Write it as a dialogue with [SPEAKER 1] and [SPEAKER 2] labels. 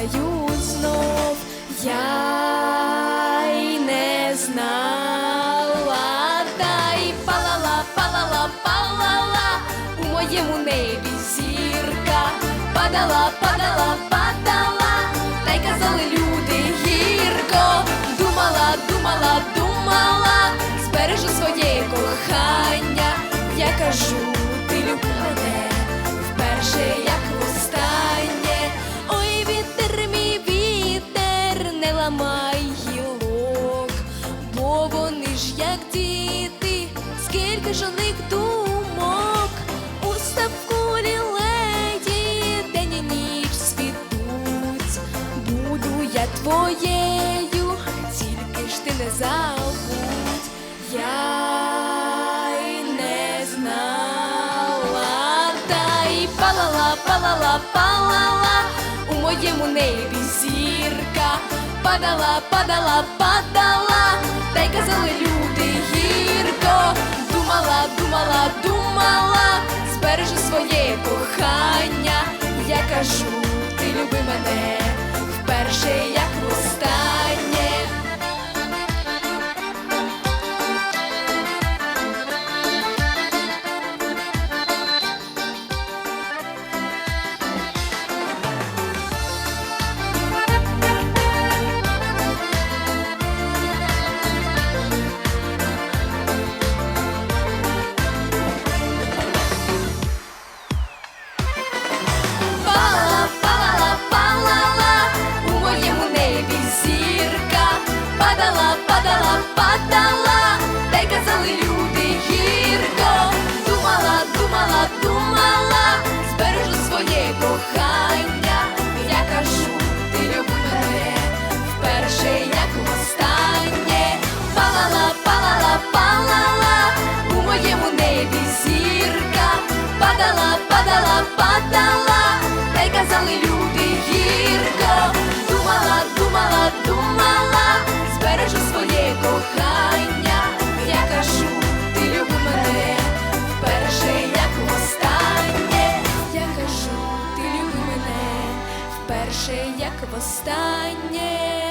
[SPEAKER 1] падають знов. Я й не знала, та й палала, палала, палала у моєму небі зірка. Падала, падала, ламай гілок, бо вони ж як діти, скільки ж у них думок, у ставку лілеї, день і ніч світуть, буду я твоєю, тільки ж ти не забудь. Я не знала, та й палала, палала, палала. У моєму небі зірка. Падала, падала, падала, та й казали люди гірко. Думала, думала, думала, збережу своє кохання. Я кажу, ти люби мене вперше, як востаннє.